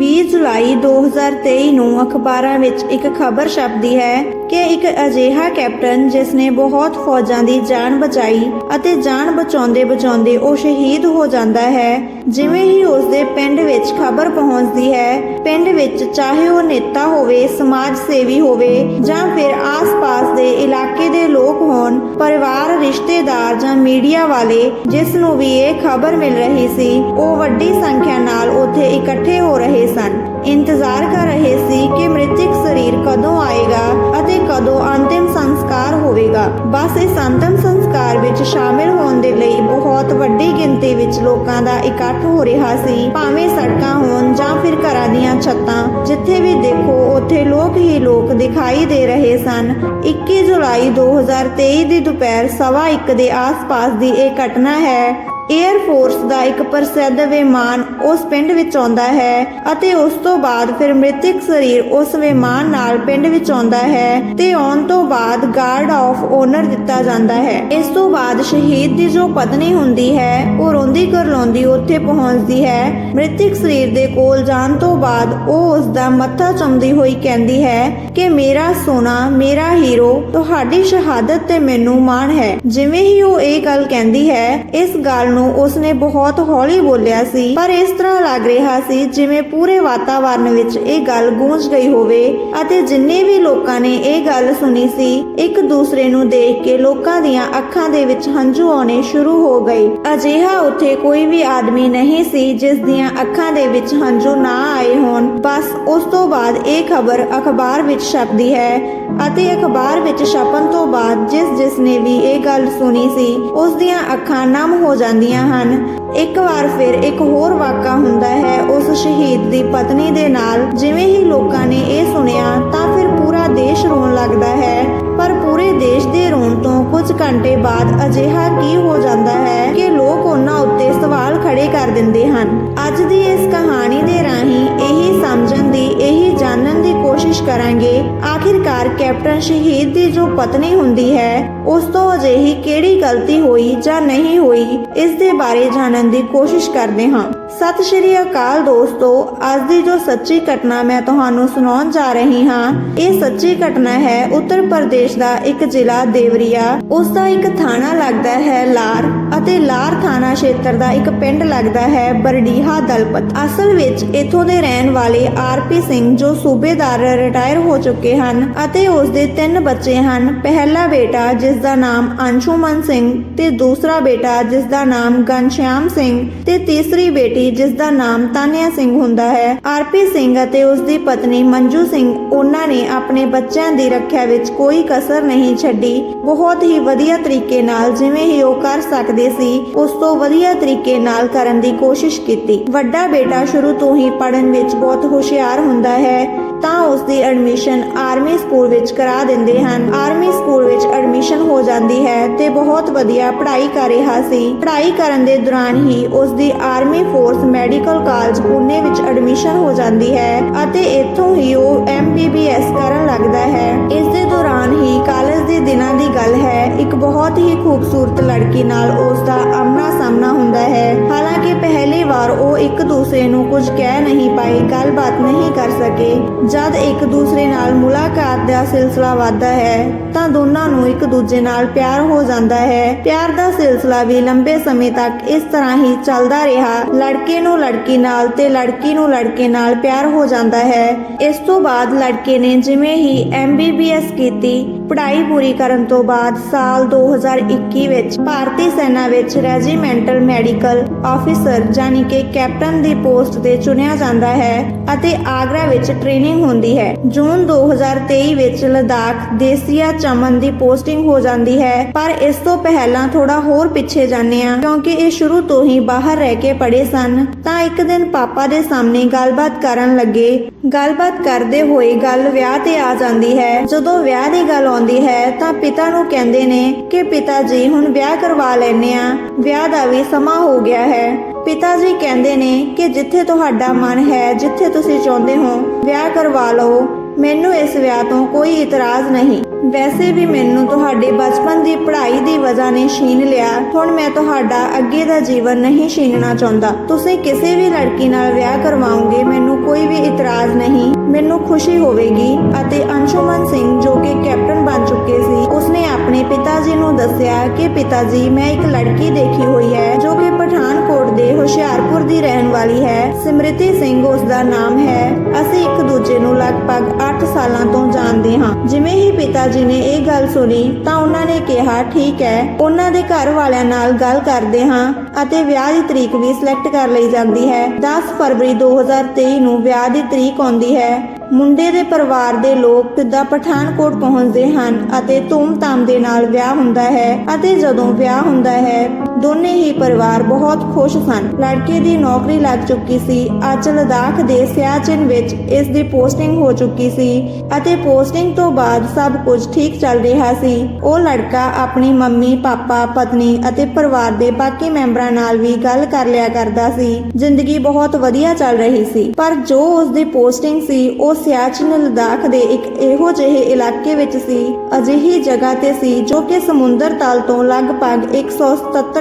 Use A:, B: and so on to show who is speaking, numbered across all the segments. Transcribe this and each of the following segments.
A: 20 ਜੁਲਾਈ 2023 ਨੂੰ ਅਖਬਾਰਾਂ ਵਿੱਚ ਇੱਕ ਖਬਰ ਛਪਦੀ ਹੈ। ਕਿ ਇੱਕ ਅਜਿਹਾ ਕੈਪਟਨ ਜਿਸ ਨੇ ਬਹੁਤ ਫੌਜਾਂ ਦੀ ਜਾਨ ਬਚਾਈ ਅਤੇ ਜਾਨ ਬਚਾਉਂਦੇ ਬਚਾਉਂਦੇ ਉਹ ਸ਼ਹੀਦ ਹੋ ਜਾਂਦਾ ਹੈ, ਜਿਵੇਂ ਹੀ ਉਸ ਦੇ ਪਿੰਡ ਵਿੱਚ ਖਬਰ ਪਹੁੰਚਦੀ ਹੈ, ਪਿੰਡ ਵਿੱਚ ਚਾਹੇ ਉਹ ਨੇਤਾ ਹੋਵੇ, ਸਮਾਜ ਸੇਵੀ ਹੋਵੇ ਜਾਂ ਫਿਰ ਆਸ-ਪਾਸ ਦੇ ਇਲਾਕੇ ਦੇ ਲੋਕ ਹੋਣ, ਪਰਿਵਾਰ, ਰਿਸ਼ਤੇਦਾਰ ਜਾਂ ਮੀਡੀਆ ਵਾਲੇ ਜਿਸ ਨੂੰ ਵੀ ਇਹ ਖਬਰ ਮਿਲ ਰਹੀ ਸੀ, ਉਹ ਵੱਡੀ ਸੰਖਿਆ ਨਾਲ ਉੱਥੇ ਇਕੱਠੇ ਹੋ ਰਹੇ ਸਨ। ਇੰਤਜ਼ਾਰ ਕਰ ਰਹੇ ਸੀ ਕਿ ਮ੍ਰਿਤਕ ਸਰੀਰ ਕਦੋਂ ਆਏਗਾ ਅਤੇ ਕਦੋਂ ਅੰਤਿਮ ਸੰਸਕਾਰ ਹੋਵੇਗਾ। ਬਸ ਇਸ ਅੰਤਿਮ ਸੰਸਕਾਰ ਵਿੱਚ ਸ਼ਾਮਿਲ ਹੋਣ ਦੇ ਲਈ ਬਹੁਤ ਵੱਡੀ ਗਿਣਤੀ ਵਿੱਚ ਲੋਕਾਂ ਦਾ ਇਕੱਠ ਹੋ ਰਿਹਾ ਸੀ, ਭਾਵੇਂ ਸੜਕਾਂ ਹੋਣ ਜਾਂ ਫਿਰ ਘਰਾਂ ਦੀਆਂ ਛੱਤਾਂ। ਜਿੱਥੇ ਵੀ ਦੇਖੋ, ਉੱਥੇ ਲੋਕ ਹੀ ਲੋਕ ਦਿਖਾਈ ਦੇ ਰਹੇ ਸਨ। 21 ਜੁਲਾਈ 2023 ਦੀ ਦੁਪਹਿਰ ਸਵਾ ਇੱਕ ਦੇ ਆਸ-ਪਾਸ ਦੀ ਇਹ ਘਟਨਾ ਹੈ। ਏਅਰ ਫੋਰਸ ਦਾ ਇੱਕ ਪ੍ਰਸਿੱਧ ਵਿਮਾਨ ਉਸ ਪਿੰਡ ਵਿੱਚ ਆਉਂਦਾ ਹੈ ਅਤੇ ਉਸ ਤੋਂ ਬਾਅਦ ਫਿਰ ਮ੍ਰਿਤਕ ਸਰੀਰ ਉਸ ਵਿਮਾਨ ਨਾਲ ਪਿੰਡ ਵਿੱਚ ਆਉਂਦਾ ਹੈ ਤੇ ਆਉਣ ਤੋਂ ਬਾਅਦ ਗਾਰਡ ਆਫ ਓਨਰ ਦਿੱਤਾ ਜਾਂਦਾ ਹੈ। ਇਸ ਤੋਂ ਬਾਅਦ ਸ਼ਹੀਦ ਦੀ ਜੋ ਪਤਨੀ ਹੁੰਦੀ ਹੈ, ਉਹ ਰੋਂਦੀ ਕਰਲਾਉਂਦੀ ਉੱਥੇ ਪਹੁੰਚਦੀ ਹੈ। ਮ੍ਰਿਤਕ ਸਰੀਰ ਦੇ ਕੋਲ ਜਾਣ ਤੋਂ ਬਾਅਦ ਉਹ ਉਸ ਦਾ ਮੱਥਾ ਚੁੰਮਦੀ ਹੋਈ ਕਹਿੰਦੀ ਹੈ ਕਿ ਮੇਰਾ ਸੋਨਾ, ਮੇਰਾ ਹੀਰੋ, ਤੁਹਾਡੀ ਸ਼ਹਾਦਤ ਤੇ ਮੈਨੂੰ ਮਾਣ ਹੈ। ਜਿਵੇਂ ਹੀ ਉਹ ਇਹ ਗੱਲ ਕਹਿੰਦੀ ਹੈ, ਇਸ ਗੱਲ ਨੂੰ ਉਸਨੇ ਬਹੁਤ ਹੌਲੀ ਬੋਲਿਆ ਸੀ, ਪਰ ਇਸ ਤਰ੍ਹਾਂ ਲੱਗ ਰਿਹਾ ਸੀ ਜਿਵੇਂ ਪੂਰੇ ਵਾਤਾਵਰਨ ਵਿੱਚ ਇਹ ਗੱਲ ਗੂੰਜ ਗਈ ਹੋਵੇ ਅਤੇ ਜਿੰਨੇ ਵੀ ਲੋਕਾਂ ਨੇ ਇਹ ਗੱਲ ਸੁਣੀ ਸੀ, ਇੱਕ ਦੂਸਰੇ ਨੂੰ ਦੇਖ ਕੇ ਲੋਕਾਂ ਦੀਆਂ ਅੱਖਾਂ ਦੇ ਵਿੱਚ ਹੰਝੂ ਆਉਣੇ ਸ਼ੁਰੂ ਹੋ ਗਏ। ਅਜਿਹਾ ਉੱਥੇ ਕੋਈ ਵੀ ਆਦਮੀ ਨਹੀਂ ਸੀ ਜਿਸ ਦੀਆਂ ਅੱਖਾਂ ਦੇ ਵਿੱਚ ਹੰਝੂ ਨਾ ਆਏ ਹੋਣ। ਬਸ ਉਸ ਤੋਂ ਬਾਅਦ ਇਹ ਖਬਰ ਅਖਬਾਰ ਵਿੱਚ ਛਪਦੀ ਹੈ ਅਤੇ ਅਖਬਾਰ ਵਿੱਚ ਛਪਣ ਤੋਂ ਬਾਅਦ ਜਿਸ ਜਿਸ ਨੇ ਵੀ ਇਹ ਗੱਲ ਸੁਣੀ ਸੀ, ਉਸ ਦੀਆਂ ਅੱਖਾਂ ਨਮ ਹੋ ਜਾਂਦੀਆਂ ਹਨ। ਇੱਕ ਵਾਰ ਫਿਰ ਇੱਕ ਹੋਰ ਵਾਕਾ ਹੁੰਦਾ ਹੈ ਉਸ ਸ਼ਹੀਦ ਦੀ ਪਤਨੀ ਦੇ ਨਾਲ। ਜਿਵੇਂ ਹੀ ਲੋਕਾਂ ਨੇ ਇਹ ਸੁਣਿਆ ਤਾਂ ਫਿਰ ਦੇਸ਼ ਰੋਣ ਲੱਗਦਾ ਹੈ, ਪਰ ਪੂਰੇ ਦੇਸ਼ ਦੇ ਰੋਣ ਤੋਂ ਕੁਝ ਘੰਟੇ ਬਾਅਦ ਅਜਿਹਾ ਕੀ ਹੋ ਜਾਂਦਾ ਹੈ ਕਿ ਲੋਕ ਉਹਨਾਂ ਉੱਤੇ ਸਵਾਲ ਖੜੇ ਕਰ ਦਿੰਦੇ ਹਨ। ਅੱਜ ਦੀ ਇਸ ਕਹਾਣੀ ਦੇ ਰਾਹੀਂ ਇਹੀ ਸਮਝਣ ਦੀ, ਇਹੀ ਜਾਣਨ ਦੀ ਕੋਸ਼ਿਸ਼ ਕਰਾਂਗੇ। ਆਖਿਰਕਾਰ ਕੈਪਟਨ ਸ਼ਹੀਦ ਦੀ ਜੋ ਪਤਨੀ ਹੁੰਦੀ ਹੈ, ਉਸ ਤੋਂ ਅਜਿਹੀ ਕਿਹੜੀ ਗਲਤੀ ਹੋਈ ਜਾਂ ਨਹੀਂ ਹੋਈ, ਇਸ ਦੇ ਬਾਰੇ ਜਾਣਨ ਦੀ ਕੋਸ਼ਿਸ਼ ਕਰਦੇ ਹਾਂ। ਸਤਿ ਸ਼੍ਰੀ ਅਕਾਲ ਦੋਸਤੋ, ਅੱਜ ਦੀ ਜੋ ਸੱਚੀ ਘਟਨਾ ਮੈਂ ਤੁਹਾਨੂੰ ਸੁਣਾਉਣ ਜਾ ਰਹੀ ਹਾਂ, ਇਹ ਸੱਚੀ ਘਟਨਾ ਹੈ ਉੱਤਰ ਪ੍ਰਦੇਸ਼ ਦਾ ਇੱਕ ਜ਼ਿਲ੍ਹਾ, ਦੇਵਰੀਆ। ਉਸ ਦਾ ਇੱਕ ਥਾਣਾ ਲੱਗਦਾ ਹੈ ਲਾਰ ਅਤੇ ਲਾਰ ਥਾਣਾ ਖੇਤਰ ਦਾ ਇੱਕ ਪਿੰਡ ਲੱਗਦਾ ਹੈ ਬਰਡੀਹਾ ਦਲਪਤ। ਅਸਲ ਵਿੱਚ ਇਥੋਂ ਦੇ ਰਹਿਣ ਵਾਲੇ ਆਰਪੀ ਸਿੰਘ ਜੋ ਸੂਬੇਦਾਰ ਰਿਟਾਇਰ ਹੋ ਚੁੱਕੇ ਹਨ ਅਤੇ ਉਸ ਦੇ ਤਿੰਨ ਬੱਚੇ ਹਨ। ਪਹਿਲਾ ਬੇਟਾ ਜਿਸ ਦਾ ਨਾਮ ਅੰਸ਼ੂਮਨ ਸਿੰਘ ਤੇ ਦੂਸਰਾ ਬੇਟਾ ਜਿਸ ਦਾ ਨਾਮ ਗਨਸ਼ਿਆਮ ਸਿੰਘ ਤੇ ਤੀਸਰੀ ਬੇਟੀ ਜਿਸ ਦਾ ਨਾਮ ਤਾਨਿਆ ਸਿੰਘ ਹੁੰਦਾ ਹੈ। ਆਰਪੀ ਸਿੰਘ ਅਤੇ ਉਸ ਦੀ ਪਤਨੀ ਮੰਜੂ ਸਿੰਘ, ਉਹਨਾਂ ਨੇ ਆਪਣੇ ਬੱਚਿਆਂ ਦੀ ਰੱਖਿਆ ਵਿੱਚ ਕੋਈ ਕਸਰ ਨਹੀਂ ਛੱਡੀ। ਬਹੁਤ ਹੀ ਵਧੀਆ ਤਰੀਕੇ ਨਾਲ ਜਿਵੇਂ ਹੀ ਉਹ ਕਰ ਸਕਦੇ ਸੀ, ਉਸ ਤੋਂ ਵਧੀਆ ਤਰੀਕੇ ਨਾਲ ਕਰਨ ਦੀ ਕੋਸ਼ਿਸ਼ ਕੀਤੀ। ਵੱਡਾ ਬੇਟਾ ਸ਼ੁਰੂ ਤੋਂ ਹੀ ਪੜ੍ਹਨ ਵਿੱਚ ਬਹੁਤ ਹੁਸ਼ਿਆਰ ਹੁੰਦਾ ਹੈ। ਤਾਂ ਉਸ ਦੀ ਐਡਮਿਸ਼ਨ ਆਰਮੀ ਸਕੂਲ ਵਿੱਚ ਕਰਾ ਦਿੰਦੇ ਹਨ। ਆਰਮੀ ਸਕੂਲ ਵਿੱਚ ਐਡਮਿਸ਼ਨ ਹੋ ਜਾਂਦੀ ਹੈ ਤੇ ਬਹੁਤ ਵਧੀਆ ਪੜ੍ਹਾਈ ਕਰ ਰਿਹਾ ਸੀ। ਪੜ੍ਹਾਈ ਕਰਨ ਦੇ ਦੌਰਾਨ ਹੀ ਉਸ ਦੀ army force medical college Pune ਵਿੱਚ ਐਡਮਿਸ਼ਨ ਹੋ ਜਾਂਦੀ ਹੈ ਅਤੇ ਇੱਥੋਂ ਹੀ ਉਹ ਐਮਬੀਬੀਐਸ ਕਰਨ ਲੱਗਦਾ ਹੈ। ਇਸ ਦੇ ਦੌਰਾਨ ਹੀ ਕਾਲਜ ਦੇ ਦਿਨਾਂ ਦੀ ਗੱਲ ਹੈ। ਇੱਕ ਬਹੁਤ ਹੀ ਖੂਬਸੂਰਤ ਲੜਕੀ ਨਾਲ ਉਸ ਦਾ ਆਮਣਾ ਸਾਹਮਣਾ ਹੁੰਦਾ ਹੈ। ਹਾਲਾਂਕਿ ਪਹਿਲੀ ਵਾਰ ਉਹ ਇੱਕ ਦੂਸਰੇ ਨੂੰ ਕੁਝ ਕਹਿ ਨਹੀਂ ਪਾਏ ਗੱਲਬਾਤ ਨਹੀਂ ਕਰ ਸਕੇ। ਜਦ ਇੱਕ ਦੂਸਰੇ ਨਾਲ ਮੁਲਾਕਾਤ ਦਾ ਸਿਲਸਿਲਾ ਵੱਧਦਾ ਹੈ, ਤਾਂ ਦੋਨਾਂ ਨੂੰ ਇੱਕ ਦੂਜੇ ਨਾਲ ਪਿਆਰ ਹੋ ਜਾਂਦਾ ਹੈ। ਪਿਆਰ ਦਾ ਸਿਲਸਿਲਾ ਵੀ ਲੰਬੇ ਸਮੇਂ ਤੱਕ ਇਸ ਤਰ੍ਹਾਂ ਹੀ ਚੱਲਦਾ ਰਿਹਾ। ਲੜਕੇ ਨੂੰ ਲੜਕੀ ਨਾਲ ਤੇ ਲੜਕੀ ਨੂੰ ਲੜਕੇ ਨਾਲ ਪਿਆਰ ਹੋ ਜਾਂਦਾ ਹੈ। ਇਸ ਤੋਂ ਬਾਅਦ ਲੜਕੇ ਨੇ ਜਿਵੇਂ ਹੀ ਐਮਬੀਬੀਐਸ ਕੀਤੀ, ਪੜ੍ਹਾਈ ਪੂਰੀ ਕਰਨ ਤੋਂ ਬਾਅਦ ਸਾਲ 2021 ਵਿੱਚ ਭਾਰਤੀ ਸੈਨਾ ਵਿੱਚ ਰੈਜੀਮੈਂਟਲ ਮੈਡੀਕਲ ਆਫੀਸਰ ਜਾਨੀ ਕਿ ਕੈਪਟਨ ਦੀ ਪੋਸਟ ਤੇ ਚੁਣਿਆ ਜਾਂਦਾ ਹੈ ਅਤੇ ਆਗਰਾ ਵਿੱਚ ਟ੍ਰੇਨਿੰਗ ਹੁੰਦੀ ਹੈ। ਜੂਨ 2023 ਵਿੱਚ ਲਦਾਖ ਦੇਸੀਆ ਚਮਨ ਦੀ ਪੋਸਟਿੰਗ ਹੋ ਜਾਂਦੀ ਹੈ, ਪਰ ਇਸ ਤੋਂ ਪਹਿਲਾਂ ਥੋੜਾ ਹੋਰ ਪਿੱਛੇ ਜਾਂਦੇ ਆ ਕਿਉਂਕਿ ਇਹ ਸ਼ੁਰੂ ਤੋਂ ਹੀ ਬਾਹਰ ਰਹਿ ਕੇ ਪੜੇ ਸਨ। ਤਾਂ ਇੱਕ ਦਿਨ ਪਾਪਾ ਦੇ ਸਾਹਮਣੇ ਗੱਲਬਾਤ ਕਰਨ ਲੱਗੇ। ਗੱਲਬਾਤ ਕਰਦੇ ਹੋਏ ਗੱਲ ਵਿਆਹ ਤੇ ਆ ਜਾਂਦੀ ਹੈ। ਜਦੋਂ ਵਿਆਹ ਦੀ ਗੱਲ ਆਉਂਦੀ ਹੈ ਤਾਂ ਪਿਤਾ ਨੂੰ ਕਹਿੰਦੇ ਨੇ ਕਿ ਪਿਤਾ ਜੀ, ਹੁਣ ਵਿਆਹ ਕਰਵਾ ਲੈਨੇ ਆ ਵਿਆਹ ਦਾ ਵੀ ਸਮਾਂ ਹੋ ਗਿਆ ਹੈ। ਪਿਤਾ ਜੀ ਕਹਿੰਦੇ ਨੇ ਕਿ ਜਿੱਥੇ ਤੁਹਾਡਾ ਮਨ ਹੈ, ਜਿੱਥੇ ਤੁਸੀਂ ਚਾਹੁੰਦੇ ਹੋ, ਵਿਆਹ ਕਰਵਾ ਲਓ। ਮੈਨੂੰ ਇਸ ਵਿਆਹ ਤੋਂ ਕੋਈ ਇਤਰਾਜ਼ ਨਹੀਂ। ਵੈਸੇ ਵੀ ਮੈਨੂੰ ਤੁਹਾਡੇ ਬਚਪਨ ਦੀ ਪੜ੍ਹਾਈ ਦੀ ਵਜ੍ਹਾ ਨੇ ਛੀਨ ਲਿਆ। ਹੁਣ ਮੈਂ ਤੁਹਾਡਾ ਅੱਗੇ ਦਾ ਜੀਵਨ ਨਹੀਂ ਛੀਨਣਾ ਚਾਹੁੰਦਾ। ਤੁਸੀਂ ਕਿਸੇ ਵੀ ਲੜਕੀ ਨਾਲ ਵਿਆਹ ਕਰਵਾਓਗੇ, ਮੈਨੂੰ ਕੋਈ ਵੀ ਇਤਰਾਜ਼ ਨਹੀਂ। ਮੈਨੂੰ ਖੁਸ਼ੀ ਹੋਵੇਗੀ ਅਤੇ ਅੰਸ਼ੁਮਨ ਸਿੰਘ ਜੋ ਕਿ ਕੈਪਟਨ ਬਣ ਚੁੱਕੇ ਸੀ, ਉਸਨੇ ਆਪਣੇ ਪਿਤਾ ਜੀ ਨੂੰ ਦੱਸਿਆ ਕਿ ਪਿਤਾ ਜੀ, ਮੈਂ ਇੱਕ ਲੜਕੀ ਦੇਖੀ ਹੋਈ ਹੈ ਜੋ ਕਿ ਪਠਾਨ ਪਠਾਨਕੋਟ ਦੇ ਹੁਸ਼ਿਆਰਪੁਰ ਦੀ ਰਹਿਣ ਵਾਲੀ ਹੈ। ਸਿਮਰਤੀ ਸਿੰਘ ਉਸ ਦਾ ਨਾਮ ਹੈ। ਅਸੀਂ ਇੱਕ ਦੂਜੇ ਨੂੰ ਲਗਭਗ 8 ਸਾਲਾਂ ਤੋਂ ਜਾਣਦੇ ਹਾਂ। ਜਿਵੇਂ ਹੀ ਪਿਤਾ ਜੀ ਨੇ ਇਹ ਗੱਲ ਸੁਣੀ, ਤਾਂ ਉਹਨਾਂ ਨੇ ਕਿਹਾ, ਠੀਕ ਹੈ। ਉਹਨਾਂ ਦੇ ਘਰ ਵਾਲਿਆਂ ਨਾਲ ਗੱਲ ਕਰਦੇ ਹਾਂ ਅਤੇ ਵਿਆਹ ਦੀ ਤਰੀਕ ਵੀ ਸਿਲੈਕਟ ਕਰ ਲਈ ਜਾਂਦੀ ਹੈ। 10 ਫਰਵਰੀ 2023 ਨੂੰ ਵਿਆਹ ਦੀ ਤਰੀਕ ਆਉਂਦੀ ਹੈ। ਮੁੰਡੇ ਦੇ ਪਰਿਵਾਰ ਦੇ ਲੋਕ ਸਿੱਧਾ ਪਠਾਨਕੋਟ ਪਹੁੰਚਦੇ ਹਨ ਅਤੇ ਧੂਮ-ਧਾਮ ਦੇ ਨਾਲ ਵਿਆਹ ਹੁੰਦਾ ਹੈ ਅਤੇ ਜਦੋਂ ਵਿਆਹ ਹੁੰਦਾ ਹੈ ਦੋਨੇ ਹੀ ਪਰਿਵਾਰ ਬਹੁਤ ਖੁਸ਼ ਸਨ। ਲੜਕੇ ਦੀ ਨੌਕਰੀ ਲੱਗ ਚੁੱਕੀ ਸੀ। ਅੱਜ ਲਦਾਖ ਦੇ ਸਿਆਚਿਨ ਵਿੱਚ ਇਸ ਦੀ ਪੋਸਟਿੰਗ ਹੋ ਚੁੱਕੀ ਸੀ ਅਤੇ ਪੋਸਟਿੰਗ ਤੋਂ ਬਾਅਦ ਸਭ ਕੁਝ ਠੀਕ ਚੱਲ ਰਿਹਾ ਸੀ। ਉਹ ਲੜਕਾ ਆਪਣੀ ਮੰਮੀ, ਪਾਪਾ, ਪਤਨੀ ਅਤੇ ਪਰਿਵਾਰ ਦੇ ਬਾਕੀ ਮੈਂਬਰਾਂ ਨਾਲ ਵੀ ਗੱਲ ਕਰ ਲਿਆ ਕਰਦਾ ਸੀ। ਜ਼ਿੰਦਗੀ ਬਹੁਤ ਵਧੀਆ ਚੱਲ ਰਹੀ ਸੀ। ਪਰ ਜੋ ਉਸ ਦੀ ਪੋਸਟਿੰਗ ਸੀ, ਉਹ ਸਿਆਚਿਨ ਲਦਾਖ ਦੇ ਇੱਕ ਇਹੋ ਜਿਹੇ ਇਲਾਕੇ ਵਿੱਚ ਸੀ, ਅਜਿਹੀ ਜਗ੍ਹਾ ਤੇ ਸੀ ਜੋ ਕਿ ਸਮੁੰਦਰ ਤਲ ਤੋਂ ਲਗਭਗ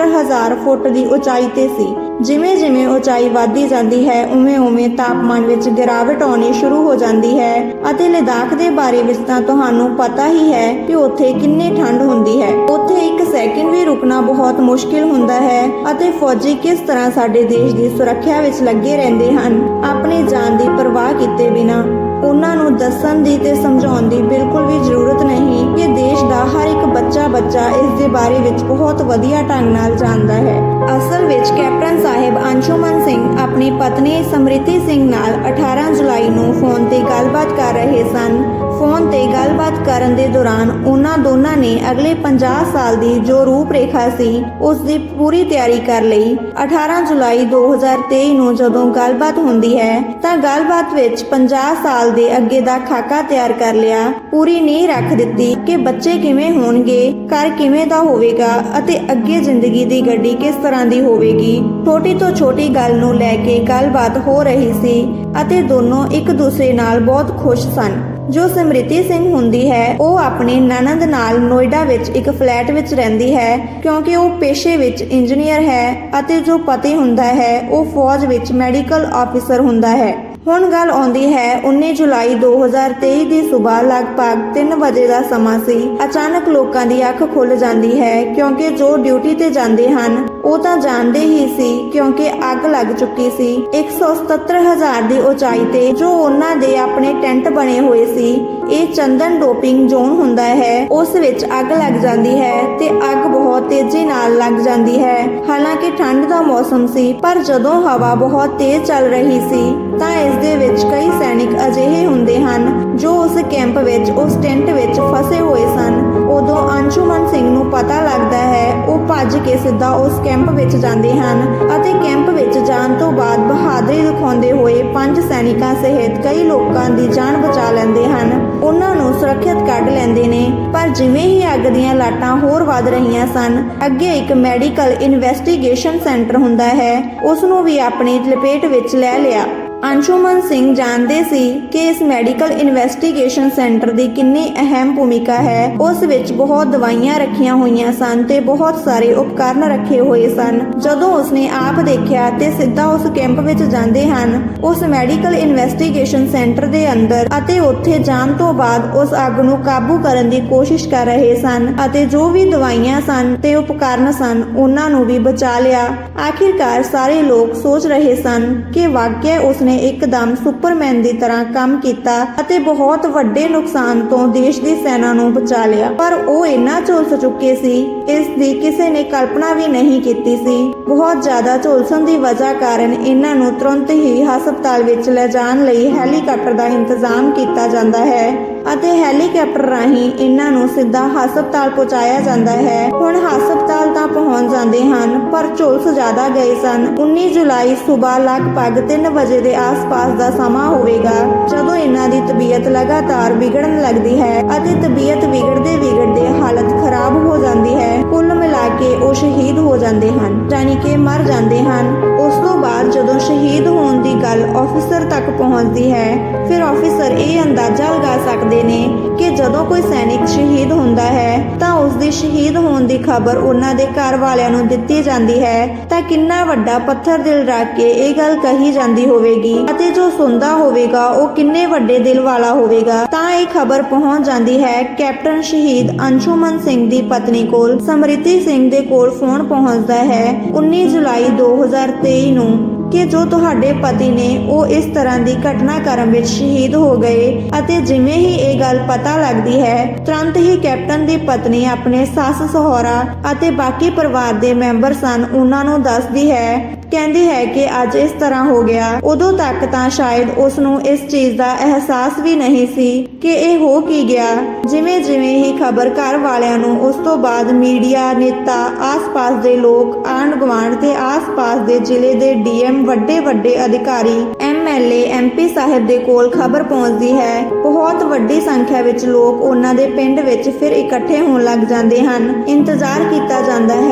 A: 177000 ਫੁੱਟ ਦੀ ਉਚਾਈ ਤੇ ਸੀ। ਜਿਵੇਂ ਜਿਵੇਂ ਉਚਾਈ ਵਧਦੀ ਜਾਂਦੀ ਹੈ ਉਵੇਂ-ਉਵੇਂ ਤਾਪਮਾਨ ਵਿੱਚ ਗਿਰਾਵਟ ਆਉਣੀ ਸ਼ੁਰੂ ਹੋ ਜਾਂਦੀ ਹੈ ਅਤੇ ਲਦਾਖ ਦੇ ਬਾਰੇ ਵਿੱਚ ਤਾਂ ਤੁਹਾਨੂੰ ਪਤਾ ਹੀ ਹੈ ਕਿ ਉੱਥੇ ਕਿੰਨੀ ਠੰਡ ਹੁੰਦੀ ਹੈ। ਉੱਥੇ ਇੱਕ ਸੈਕਿੰਡ ਵੀ ਰੁਕਣਾ ਬਹੁਤ ਮੁਸ਼ਕਿਲ ਹੁੰਦਾ ਹੈ ਅਤੇ ਫੌਜੀ ਕਿਸ ਤਰ੍ਹਾਂ ਸਾਡੇ ਦੇਸ਼ ਦੀ ਸੁਰੱਖਿਆ ਵਿੱਚ ਲੱਗੇ ਰਹਿੰਦੇ ਹਨ, ਆਪਣੀ ਜਾਨ ਦੀ ਪਰਵਾਹ ਕੀਤੇ ਬਿਨਾਂ। ਉਹਨਾਂ ਨੂੰ ਦੱਸਣ ਦੀ ਤੇ ਸਮਝਾਉਣ ਦੀ ਬਿਲਕੁਲ ਵੀ ਜ਼ਰੂਰਤ ਨਹੀਂ ਕਿ ਦੇਸ਼ ਦਾ ਹਰ ਇੱਕ ਬੱਚਾ ਬੱਚਾ ਇਸ ਦੇ ਬਾਰੇ ਵਿੱਚ ਬਹੁਤ ਵਧੀਆ ਢੰਗ ਨਾਲ ਜਾਣਦਾ ਹੈ। ਅਸਲ ਵਿੱਚ ਕੈਪਟਨ ਸਾਹਿਬ ਅੰਸ਼ੁਮਨ ਸਿੰਘ ਆਪਣੀ ਪਤਨੀ ਸਮ੍ਰਿਤੀ ਸਿੰਘ ਨਾਲ 18 ਜੁਲਾਈ ਨੂੰ ਫੋਨ ਤੇ ਗੱਲਬਾਤ ਕਰ ਰਹੇ ਸਨ। ਫੋਨ ਤੇ ਗੱਲਬਾਤ ਕਰਨ ਦੇ ਦੌਰਾਨ ਉਹਨਾਂ ਦੋਨਾਂ ਨੇ ਅਗਲੇ 50 ਸਾਲ ਦੀ ਜੋ ਰੂਪਰੇਖਾ ਸੀ, ਉਸ ਦੀ ਪੂਰੀ ਤਿਆਰੀ ਕਰ ਲਈ। 18 ਜੁਲਾਈ 2023 ਨੂੰ ਜਦੋਂ ਗੱਲਬਾਤ ਹੁੰਦੀ ਹੈ, ਤਾਂ ਗੱਲਬਾਤ ਵਿੱਚ 50 ਸਾਲ ਦੇ ਅੱਗੇ ਦਾ ਖਾਕਾ ਤਿਆਰ ਕਰ ਲਿਆ। ਪੂਰੀ ਨੀਂਹ ਰੱਖ ਦਿੱਤੀ ਕਿ ਬੱਚੇ ਕਿਵੇਂ ਹੋਣਗੇ, ਘਰ ਕਿਵੇਂ ਦਾ ਹੋਵੇਗਾ ਅਤੇ ਅੱਗੇ ਜ਼ਿੰਦਗੀ ਦੀ ਗੱਡੀ ਕਿਸ ਤਰ੍ਹਾਂ ਦੀ ਹੋਵੇਗੀ। ਛੋਟੀ ਤੋਂ ਛੋਟੀ ਗੱਲ ਨੂੰ ਲੈ ਕੇ ਗੱਲਬਾਤ ਹੋ ਰਹੀ ਸੀ ਅਤੇ ਦੋਨੋਂ ਇੱਕ ਦੂਸਰੇ ਨਾਲ ਬਹੁਤ ਖੁਸ਼ ਸਨ। ਜੋ ਸਮ੍ਰਿਤੀ ਸਿੰਘ ਹੁੰਦੀ ਹੈ, ਉਹ ਆਪਣੀ ਨਨਦ ਨਾਲ ਨੋਇਡਾ ਵਿੱਚ ਇੱਕ ਫਲੈਟ ਵਿੱਚ ਰਹਿੰਦੀ ਹੈ, ਕਿਉਂਕਿ ਉਹ ਪੇਸ਼ੇ ਵਿੱਚ ਇੰਜੀਨੀਅਰ ਹੈ ਅਤੇ ਜੋ ਪਤੀ ਹੁੰਦਾ ਹੈ, ਉਹ ਫੌਜ ਵਿੱਚ ਮੈਡੀਕਲ ਆਫੀਸਰ ਹੁੰਦਾ ਹੈ। ਹੁਣ ਗੱਲ ਆਉਂਦੀ ਹੈ 19 ਜੁਲਾਈ 2023 ਦੀ ਸਵੇਰ ਲਗਭਗ 3 ਵਜੇ ਦਾ ਸਮਾਂ ਸੀ। ਅਚਾਨਕ ਲੋਕਾਂ ਦੀ ਅੱਖ ਖੁੱਲ ਜਾਂਦੀ ਹੈ, ਕਿਉਂਕਿ ਜੋ ਡਿਊਟੀ ਤੇ ਜਾਂਦੇ ਹਨ ਉਹ ਤਾਂ ਜਾਣਦੇ ਹੀ ਸੀ ਕਿਉਂਕਿ ਅੱਗ ਲੱਗ ਚੁੱਕੀ ਸੀ। 177000 ਦੀ ਉਚਾਈ ਤੇ ਜੋ ਉਹਨਾਂ ਦੇ ਆਪਣੇ ਟੈਂਟ ਬਣੇ ਹੋਏ ਸੀ, ਇਹ ਚੰਦਨ ਡੋਪਿੰਗ ਜ਼ੋਨ ਹੁੰਦਾ ਹੈ। ਉਸ ਵਿੱਚ ਅੱਗ ਲੱਗ ਜਾਂਦੀ ਹੈ ਤੇ ਅੱਗ ਬਹੁਤ ਤੇਜ਼ੀ ਨਾਲ ਲੱਗ ਜਾਂਦੀ ਹੈ। ਹਾਲਾਂਕਿ ਠੰਡ ਦਾ ਮੌਸਮ ਸੀ, ਪਰ ਜਦੋਂ ਹਵਾ ਬਹੁਤ ਤੇਜ਼ ਚੱਲ ਰਹੀ ਸੀ, ਤਾਂ ਇਸ ਦੇ ਵਿੱਚ ਕਈ ਸੈਨਿਕ ਅਜਿਹੇ ਹੁੰਦੇ ਹਨ ਜੋ ਉਸ ਕੈਂਪ ਵਿੱਚ, ਉਸ ਟੈਂਟ ਵਿੱਚ ਫਸੇ ਹੋਏ ਸਨ। ਉਦੋਂ ਅੰਸ਼ੁਮਨ ਸਿੰਘ ਨੂੰ ਪਤਾ ਲੱਗਦਾ ਹੈ ਉਹ ਭੱਜ ਕੇ ਸਿੱਧਾ ਉਸ ਕੈਂਪ ਵਿੱਚ ਜਾਂਦੇ ਹਨ ਅਤੇ ਕੈਂਪ ਵਿੱਚ ਜਾਣ ਤੋਂ ਬਾਅਦ ਬਹਾਦਰੀ ਦਿਖਾਉਂਦੇ ਹੋਏ ਪੰਜ ਸੈਨਿਕਾਂ ਸਹਿਤ ਕਈ ਲੋਕਾਂ ਦੀ ਜਾਨ ਬਚਾ ਲੈਂਦੇ ਹਨ। ਉਹਨਾਂ ਨੂੰ ਸੁਰੱਖਿਅਤ ਕੱਢ ਲੈਂਦੇ ਨੇ। ਪਰ ਜਿਵੇਂ ਹੀ ਅੱਗ ਦੀਆਂ ਲਾਟਾਂ ਹੋਰ ਵੱਧ ਰਹੀਆਂ ਸਨ, ਅੱਗੇ ਇੱਕ ਮੈਡੀਕਲ ਇਨਵੈਸਟੀਗੇਸ਼ਨ ਸੈਂਟਰ ਹੁੰਦਾ ਹੈ। ਉਸ ਨੂੰ ਵੀ ਆਪਣੀ ਲਪੇਟ ਵਿੱਚ ਲੈ ਲਿਆ। ਅੰਸ਼ੁਮਨ ਸਿੰਘ ਜਾਣਦੇ ਸੀ ਕਿ ਇਸ ਮੈਡੀਕਲ ਇਨਵੈਸਟੀਗੇਸ਼ਨ ਸੈਂਟਰ ਦੀ ਕਿੰਨੀ ਅਹਿਮ ਭੂਮਿਕਾ ਹੈ, ਉਸ ਵਿੱਚ ਬਹੁਤ ਦਵਾਈਆਂ ਰੱਖੀਆਂ ਹੋਈਆਂ ਸਨ ਤੇ ਬਹੁਤ ਸਾਰੇ ਉਪਕਰਨ ਰੱਖੇ ਹੋਏ ਸਨ। ਜਦੋਂ ਉਸਨੇ ਆਪ ਦੇਖਿਆ ਤੇ ਸਿੱਧਾ ਉਸ ਕੈਂਪ ਵਿੱਚ ਜਾਂਦੇ ਹਨ, ਉਸ ਮੈਡੀਕਲ ਇਨਵੈਸਟੀਗੇਸ਼ਨ ਸੈਂਟਰ ਦੇ ਅੰਦਰ ਅਤੇ ਉੱਥੇ ਜਾਣ ਤੋਂ ਬਾਅਦ ਉਸ ਅੱਗ ਨੂੰ ਕਾਬੂ ਕਰਨ ਦੀ ਕੋਸ਼ਿਸ਼ ਕਰ ਰਹੇ ਸਨ ਅਤੇ ਜੋ ਵੀ ਦਵਾਈਆਂ ਸਨ ਤੇ ਉਪਕਰਨ ਸਨ, ਉਹਨਾਂ ਨੂੰ ਵੀ ਬਚਾ ਲਿਆ। ਆਖਿਰਕਾਰ ਸਾਰੇ ਲੋਕ ਸੋਚ ਰਹੇ ਸਨ ਕਿ ਵਾਕਿਆ ਉਸਨੇ ਇੱਕਦਮ ਸੁਪਰਮੈਨ ਦੀ ਤਰ੍ਹਾਂ ਕੰਮ ਕੀਤਾ ਅਤੇ ਬਹੁਤ ਵੱਡੇ ਨੁਕਸਾਨ ਤੋਂ ਦੇਸ਼ ਦੀ ਸੈਨਾ ਨੂੰ ਬਚਾ ਲਿਆ। ਪਰ ਉਹ ਇੰਨਾ ਝੁਲਸ ਚੁੱਕੇ ਸੀ, ਇਸ ਦੀ ਕਿਸੇ ਨੇ ਕਲਪਨਾ ਵੀ ਨਹੀਂ ਕੀਤੀ ਸੀ। ਬਹੁਤ ਜ਼ਿਆਦਾ ਝੁਲਸਣ ਦੀ ਵਜ੍ਹਾ ਕਾਰਨ ਇਹਨਾਂ ਨੂੰ ਤੁਰੰਤ ਹੀ ਹਸਪਤਾਲ ਵਿੱਚ ਲੈ ਜਾਣ ਲਈ ਹੈਲੀਕਾਪਟਰ ਦਾ ਇੰਤਜ਼ਾਮ ਕੀਤਾ ਜਾਂਦਾ ਹੈ। ਅਤੇ ਹੈਲੀਕਾਪਟਰ ਰਾਹੀਂ ਇਹਨਾਂ ਨੂੰ ਸਿੱਧਾ ਹਸਪਤਾਲ ਪਹੁੰਚਾਇਆ ਜਾਂਦਾ ਹੈ। ਹੁਣ ਹਸਪਤਾਲ ਤਾਂ ਪਹੁੰਚ ਜਾਂਦੇ ਹਨ, ਪਰ ਝੁਲਸ ਜ਼ਿਆਦਾ ਗਏ ਸਨ। 19 ਜੁਲਾਈ ਸਵੇਰ ਲਗਭਗ 3 ਵਜੇ ਦੇ ਆਸ-ਪਾਸ ਦਾ ਸਮਾਂ ਹੋਵੇਗਾ, ਜਦੋਂ ਇਹਨਾਂ ਦੀ ਤਬੀਅਤ ਲਗਾਤਾਰ ਵਿਗੜਨ ਲੱਗਦੀ ਹੈ ਅਤੇ ਤਬੀਅਤ ਵਿਗੜਦੇ ਵਿਗੜਦੇ ਹਾਲਤ ਖਰਾਬ ਹੋ ਜਾਂਦੀ ਹੈ। ਕੁੱਲ ਮਿਲਾ ਕੇ ਉਹ ਸ਼ਹੀਦ ਹੋ ਜਾਂਦੇ ਹਨ ਯਾਨੀ ਕਿ ਮਰ ਜਾਂਦੇ ਹਨ। ਉਸ ਤੋਂ ਬਾਅਦ ਜਦੋਂ ਸ਼ਹੀਦ ਹੋਣ ਗੱਲ ਅਫਸਰ ਤੱਕ ਪਹੁੰਚਦੀ ਹੈ, ਫਿਰ ਅਫਸਰ ਇਹ ਅੰਦਾਜ਼ਾ ਲਗਾ ਸਕਦੇ ਨੇ ਕਿ ਜਦੋਂ ਕੋਈ ਸੈਨਿਕ ਸ਼ਹੀਦ ਹੁੰਦਾ ਹੈ, ਤਾਂ ਉਸ ਦੀ ਸ਼ਹੀਦ ਹੋਣ ਦੀ ਖਬਰ ਉਹਨਾਂ ਦੇ ਘਰ ਵਾਲਿਆਂ ਨੂੰ ਦਿੱਤੀ ਜਾਂਦੀ ਹੈ, ਤਾਂ ਕਿੰਨਾ ਵੱਡਾ ਪੱਥਰ ਦਿਲ ਰੱਖ ਕੇ ਇਹ ਗੱਲ ਕਹੀ ਜਾਂਦੀ ਹੋਵੇਗੀ ਅਤੇ ਜੋ ਸੁਣਦਾ ਹੋਵੇਗਾ, ਉਹ ਕਿੰਨੇ ਵੱਡੇ ਦਿਲ ਵਾਲਾ ਹੋਵੇਗਾ। ਤਾਂ ਇਹ ਖਬਰ ਪਹੁੰਚ ਜਾਂਦੀ ਹੈ, ਕੈਪਟਨ ਸ਼ਹੀਦ ਅੰਸ਼ੁਮਨ ਸਿੰਘ ਦੀ ਪਤਨੀ ਕੋਲ। ਸਮ੍ਰਿਤੀ ਸਿੰਘ ਦੇ ਕੋਲ ਫੋਨ ਪਹੁੰਚਦਾ ਹੈ 19 ਜੁਲਾਈ 2023 ਨੂੰ। ਕਿ ਜੋ ਤੁਹਾਡੇ ਪਤੀ ਨੇ ਉਹ ਇਸ ਤਰ੍ਹਾਂ ਦੀ ਘਟਨਾ ਘਟਨਾਕ੍ਰਮ ਵਿੱਚ ਸ਼ਹੀਦ ਹੋ ਗਏ ਅਤੇ ਜਿਵੇਂ ਹੀ ਇਹ ਗੱਲ ਪਤਾ ਲੱਗਦੀ ਹੈ, ਤੁਰੰਤ ਹੀ ਕੈਪਟਨ ਦੀ ਪਤਨੀ ਆਪਣੇ ਸੱਸ ਸਹੁਰਾ ਅਤੇ ਬਾਕੀ ਪਰਿਵਾਰ ਦੇ ਮੈਂਬਰ ਸਨ, ਉਹਨਾਂ ਨੂੰ ਦੱਸਦੀ ਹੈ ਕਹਿੰਦੀ ਹੈ ਕਿ ਅੱਜ ਇਸ ਤਰ੍ਹਾਂ ਹੋ ਗਿਆ। ਉਦੋਂ ਤੱਕ ਤਾਂ ਸ਼ਾਇਦ ਉਸ ਨੂੰ ਇਸ ਚੀਜ਼ ਦਾ ਅਹਿਸਾਸ ਵੀ ਨਹੀਂ ਸੀ ਕਿ ਇਹ ਹੋ ਕੀ ਗਿਆ। ਜਿਵੇਂ ਜਿਵੇਂ ਹੀ ਖਬਰ ਘਰ ਵਾਲਿਆਂ ਨੂੰ ਉਸ ਤੋਂ ਬਾਅਦ ਮੀਡੀਆ, ਨੇਤਾ, ਆਸ-ਪਾਸ ਦੇ ਲੋਕ ਆਂਢ ਗੁਆਂਢ ਤੇ ਆਸ-ਪਾਸ ਦੇ ਜ਼ਿਲ੍ਹੇ ਦੇ ਡੀਐਮ ਵੱਡੇ ਵੱਡੇ ਅਧਿਕਾਰੀ, ਐਮਐਲਏ, ਐਮਪੀ ਸਾਹਿਬ ਦੇ ਕੋਲ ਖਬਰ ਪਹੁੰਚਦੀ ਹੈ। ਬਹੁਤ ਵੱਡੀ ਸੰਖਿਆ ਵਿੱਚ ਲੋਕ ਉਹਨਾਂ ਦੇ ਪਿੰਡ ਵਿੱਚ ਫਿਰ ਇਕੱਠੇ ਹੋਣ ਲੱਗ ਜਾਂਦੇ ਹਨ। ਇੰਤਜ਼ਾਰ ਕੀਤਾ ਜਾਂਦਾ ਹੈ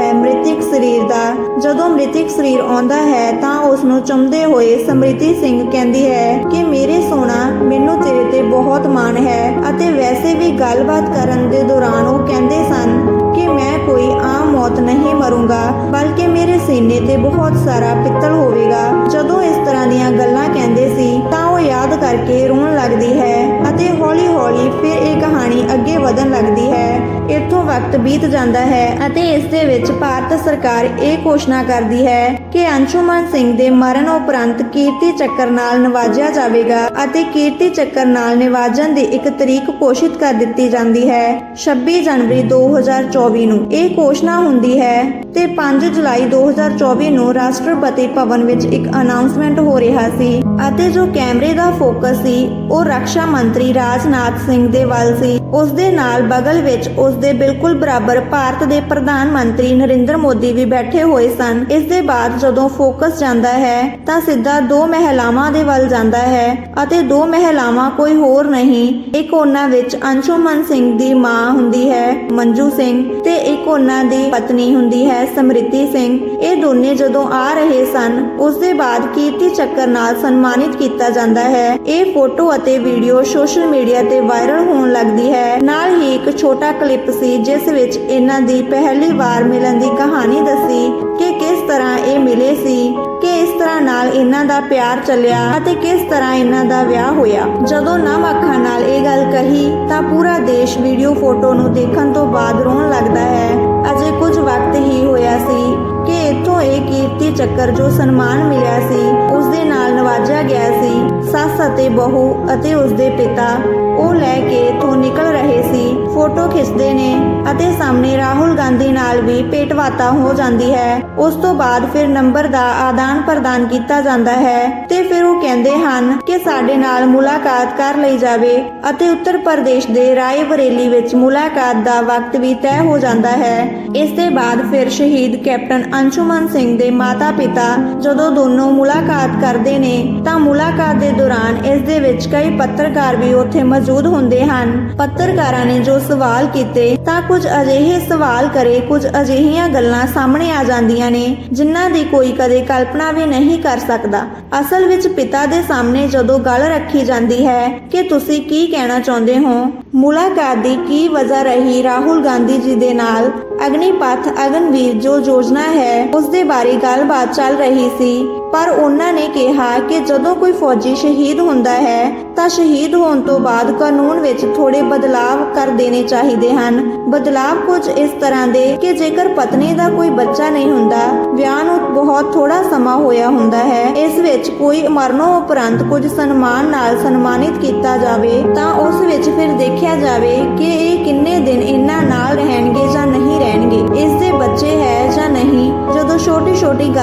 A: ਜਦੋਂ ਮ੍ਰਿਤਕ ਸਰੀਰ ਆਉਂਦਾ ਹੈ ਤਾਂ ਉਸ ਨੂੰ ਚੁੰਮਦੇ ਹੋਏ ਸਮ੍ਰਿਤੀ ਸਿੰਘ ਕਹਿੰਦੀ ਹੈ ਕਿ ਮੇਰੇ ਸੋਨਾ ਮੈਨੂੰ ਤੇਰੇ ਤੇ ਬਹੁਤ ਮਾਣ ਹੈ ਅਤੇ ਵੈਸੇ ਵੀ ਗੱਲਬਾਤ ਕਰਨ ਦੇ ਦੌਰਾਨ ਉਹ ਕਹਿੰਦੇ ਸਨ ਕਿ ਮੈਂ ਕੋਈ ਆਮ ਮੌਤ ਨਹੀਂ ਮਰੂੰਗਾ, ਬਲਕਿ ਮੇਰੇ ਸੀਨੇ ਤੇ ਬਹੁਤ ਸਾਰਾ ਪਿੱਤਲ ਹੋਵੇਗਾ। ਜਦੋਂ ਇਸ ਤਰ੍ਹਾਂ ਦੀਆਂ ਗੱਲਾਂ ਕਹਿੰਦੇ ਸੀ ਤਾਂ ਉਹ ਯਾਦ ਕਰਕੇ ਰੋਣ ਲੱਗਦੀ ਹੈ। ਅਤੇ ਹੌਲੀ-ਹੌਲੀ ਫਿਰ ਇਹ ਕਹਾਣੀ ਅੱਗੇ ਵਧਣ ਲੱਗਦੀ ਹੈ। ਇੱਥੋਂ ਵਕਤ ਬੀਤ ਜਾਂਦਾ ਹੈ ਅਤੇ ਇਸ ਦੇ ਵਿੱਚ ਭਾਰਤ ਸਰਕਾਰ ਇਹ ਘੋਸ਼ਣਾ ਕਰਦੀ ਹੈ ਕਿ ਅੰਸ਼ੁਮਨ ਸਿੰਘ ਦੇ ਮਰਨ ਉਪਰੰਤ ਕੀਰਤੀ ਚੱਕਰ ਨਾਲ ਨਵਾਜਿਆ ਜਾਵੇਗਾ ਅਤੇ ਕੀਰਤੀ ਚੱਕਰ ਨਾਲ ਨਿਵਾਜਣ ਦੀ ਇੱਕ ਤਰੀਕ ਘੋਸ਼ਿਤ ਕਰ ਦਿੱਤੀ ਜਾਂਦੀ ਹੈ। 26 ਜਨਵਰੀ 2024 ਨੂੰ ਇਹ ਘੋਸ਼ਣਾ ਹੁੰਦੀ ਹੈ ਤੇ 5 ਜੁਲਾਈ 2024 ਨੂੰ ਰਾਸ਼ਟਰਪਤੀ ਭਵਨ ਵਿੱਚ ਇੱਕ ਅਨਾਉਂਸਮੈਂਟ ਹੋ ਰਿਹਾ ਸੀ। ਅਤੇ ਜੋ ਕੈਮਰੇ ਦਾ ਫੋਕਸ ਸੀ, ਉਹ ਰੱਖਿਆ ਮੰਤਰੀ ਰਾਜਨਾਥ ਸਿੰਘ ਦੇ ਵੱਲ ਸੀ। ਉਸ ਦੇ ਨਾਲ ਬਗਲ ਵਿੱਚ ਉਸ ਦੇ ਬਿਲਕੁਲ ਬਰਾਬਰ ਭਾਰਤ ਦੇ ਪ੍ਰਧਾਨ ਮੰਤਰੀ ਨਰਿੰਦਰ ਮੋਦੀ ਵੀ ਬੈਠੇ ਹੋਏ ਸਨ। ਇਸ ਦੇ ਬਾਅਦ ਜਦੋਂ ਫੋਕਸ ਜਾਂਦਾ ਹੈ, ਤਾਂ ਸਿੱਧਾ ਦੋ ਮਹਿਲਾਵਾਂ ਦੇ ਵੱਲ ਜਾਂਦਾ ਹੈ ਅਤੇ ਦੋ ਮਹਿਲਾਵਾਂ ਕੋਈ ਹੋਰ ਨਹੀਂ, ਇੱਕ ਉਹਨਾਂ ਵਿੱਚ ਅੰਸ਼ੁਮਨ ਸਿੰਘ ਦੀ ਮਾਂ ਹੁੰਦੀ ਹੈ, ਮੰਜੂ ਸਿੰਘ, ਤੇ ਇੱਕ ਉਹਨਾਂ ਦੀ ਪਤਨੀ ਹੁੰਦੀ ਹੈ ਸਮ੍ਰਿਤੀ ਸਿੰਘ। ਇਹ ਦੋਨੇ ਜਦੋਂ ਆ ਰਹੇ ਸਨ, ਉਸ ਦੇ ਬਾਅਦ ਕੀਰਤੀ ਚੱਕਰ ਨਾਲ ਸਨਮਾਨ ਸਨਮਾਨਿਤ ਕੀਤਾ ਜਾਂਦਾ ਹੈ। ਇਹ ਫੋਟੋ ਅਤੇ ਵੀਡੀਓ ਸੋਸ਼ਲ ਮੀਡੀਆ ਤੇ ਵਾਇਰਲ ਹੋਣ ਲੱਗਦੀ ਹੈ। ਨਾਲ ਹੀ ਇੱਕ ਛੋਟਾ ਕਲਿੱਪ ਸੀ, ਜਿਸ ਵਿੱਚ ਇਹਨਾਂ ਦੀ ਪਹਿਲੀ ਵਾਰ ਮਿਲਣ ਦੀ ਕਹਾਣੀ ਦੱਸੀ ਕਿ ਕਿਸ ਤਰ੍ਹਾਂ ਇਹ ਮਿਲੇ ਸੀ, ਕਿ ਇਸ ਤਰ੍ਹਾਂ ਨਾਲ ਇਹਨਾਂ ਦਾ ਪਿਆਰ ਚੱਲਿਆ ਅਤੇ ਕਿਸ ਤਰ੍ਹਾਂ ਇਹਨਾਂ ਦਾ ਵਿਆਹ ਹੋਇਆ। ਜਦੋਂ ਨਮ ਅੱਖਾਂ ਨਾਲ ਇਹ ਗੱਲ ਕਹੀ, ਤਾਂ ਪੂਰਾ ਦੇਸ਼ ਵੀਡੀਓ ਫੋਟੋ ਨੂੰ ਦੇਖਣ ਤੋਂ ਬਾਅਦ ਰੋਣ ਲੱਗਦਾ ਹੈ। ਅਜੇ ਕੁਝ ਵਕਤ ਹੀ ਹੋਇਆ ਸੀ ਕਿ ਇਥੋਂ ਇਹ ਕੀਰਤੀ ਚੱਕਰ ਜੋ ਸਨਮਾਨ ਮਿਲਿਆ ਸੀ, ਉਸ ਦੇ ਨਾਲ ਨਵਾਜਿਆ ਗਿਆ ਸੀ। ਸੱਸ ਅਤੇ ਬਹੂ ਅਤੇ ਉਸ ਪਿਤਾ ਉਹ ਲੈ ਕੇ ਇੱਥੋਂ ਨਿਕਲ ਰਹੇ ਸੀ। ਫੋਟੋ ਖਿੱਚਦੇ ਨੇ ਅਤੇ ਸਾਹਮਣੇ ਰਾਹੁਲ ਗਾਂਧੀ ਨਾਲ ਵੀ ਭੇਟਵਾਤਾ ਹੋ ਜਾਂਦੀ ਹੈ। ਉਸ ਤੋਂ ਬਾਅਦ ਫਿਰ ਨੰਬਰ ਦਾ ਆਦਾਨ ਪ੍ਰਦਾਨ ਕੀਤਾ ਜਾਂਦਾ ਹੈ ਤੇ ਫਿਰ ਉਹ ਕਹਿੰਦੇ ਹਨ ਕਿ ਸਾਡੇ ਨਾਲ ਮੁਲਾਕਾਤ ਕਰ ਲਈ ਜਾਵੇ। ਅਤੇ ਉੱਤਰ ਪ੍ਰਦੇਸ਼ ਦੇ ਰਾਏ ਬਰੇਲੀ ਵਿੱਚ ਮੁਲਾਕਾਤ ਦਾ ਵਕਤ ਵੀ ਤੈਅ ਹੋ ਜਾਂਦਾ ਹੈ। ਇਸ ਦੇ ਬਾਅਦ ਫਿਰ ਸ਼ਹੀਦ ਕੈਪਟਨ ਅੰਸ਼ੁਮਨ ਸਿੰਘ ਦੇ ਮਾਤਾ-ਪਿਤਾ ਜਦੋਂ ਦੋਨੋਂ ਮੁਲਾਕਾਤ ਕਰਦੇ ਨੇ, ਤਾਂ ਮੁਲਾਕਾਤ ਦੇ ਦੌਰਾਨ ਇਸ ਦੇ ਵਿੱਚ ਕਈ ਪੱਤਰਕਾਰ ਵੀ ਉੱਥੇ ਮੌਜੂਦ ਹੁੰਦੇ ਹਨ। ਪੱਤਰਕਾਰਾਂ ਨੇ ਜੋ ਸਵਾਲ ਕੀਤੇ, ਤਾਂ ਕੁਝ ਅਜਿਹੇ ਸਵਾਲ ਕਰੇ, ਕੁਝ ਅਜਿਹੀਆਂ ਗੱਲਾਂ ਸਾਹਮਣੇ ਆ ਜਾਂਦੀਆਂ ਨੇ, ਜਿਨ੍ਹਾਂ ਦੀ ਕੋਈ ਕਦੇ ਕਲਪਨਾ ਵੀ ਨਹੀਂ ਕਰ ਸਕਦਾ। ਅਸਲ ਵਿੱਚ ਪਿਤਾ ਦੇ ਸਾਹਮਣੇ ਜਦੋਂ ਗੱਲ ਰੱਖੀ ਜਾਂਦੀ ਹੈ ਕਿ ਤੁਸੀਂ ਕੀ ਕਹਿਣਾ ਚਾਹੁੰਦੇ ਹੋ? ਮੁਲਾਕਾਤ ਦੀ ਕੀ ਵਜ੍ਹਾ ਰਹੀ? ਰਾਹੁਲ ਗਾਂਧੀ ਜੀ ਦੇ ਨਾਲ ਅਗਨੀਪਥ ਅਗਨਵੀਰ ਜੋ ਯੋਜਨਾ ਹੈ, ਉਸ ਦੇ ਬਾਰੇ ਗੱਲਬਾਤ ਚੱਲ ਰਹੀ ਸੀ। ਪਰ ਉਹਨਾਂ ਨੇ ਕਿਹਾ ਕਿ ਜਦੋਂ ਕੋਈ ਫੌਜੀ ਸ਼ਹੀਦ ਹੁੰਦਾ ਹੈ, ਤਾਂ ਸ਼ਹੀਦ ਹੋਣ ਤੋਂ ਬਾਅਦ ਕਾਨੂੰਨ ਵਿੱਚ ਥੋੜੇ ਬਦਲਾਵ ਕਰ ਦੇਣੇ ਚਾਹੀਦੇ ਹਨ। ਬਦਲਾਵ ਕੁਝ ਇਸ ਤਰ੍ਹਾਂ ਦੇ ਕਿ ਜੇਕਰ ਪਤਨੀ ਦਾ ਕੋਈ ਬੱਚਾ ਨਹੀਂ ਹੁੰਦਾ, ਵਿਆਹ ਨੂੰ ਬਹੁਤ ਥੋੜਾ ਸਮਾਂ ਹੋਇਆ ਹੁੰਦਾ ਹੈ। ਇਸ ਵਿੱਚ ਕੋਈ ਮਰਨੋਂ ਉਪਰੰਤ ਕੁਝ ਸਨਮਾਨ ਨਾਲ ਸਨਮਾਨਿਤ ਕੀਤਾ ਜਾਵੇ, ਤਾਂ ਉਸ ਵਿੱਚ ਫਿਰ ਦੇਖਿਆ ਜਾਵੇ ਕਿ ਇਹ ਕਿੰਨੇ ਦਿਨ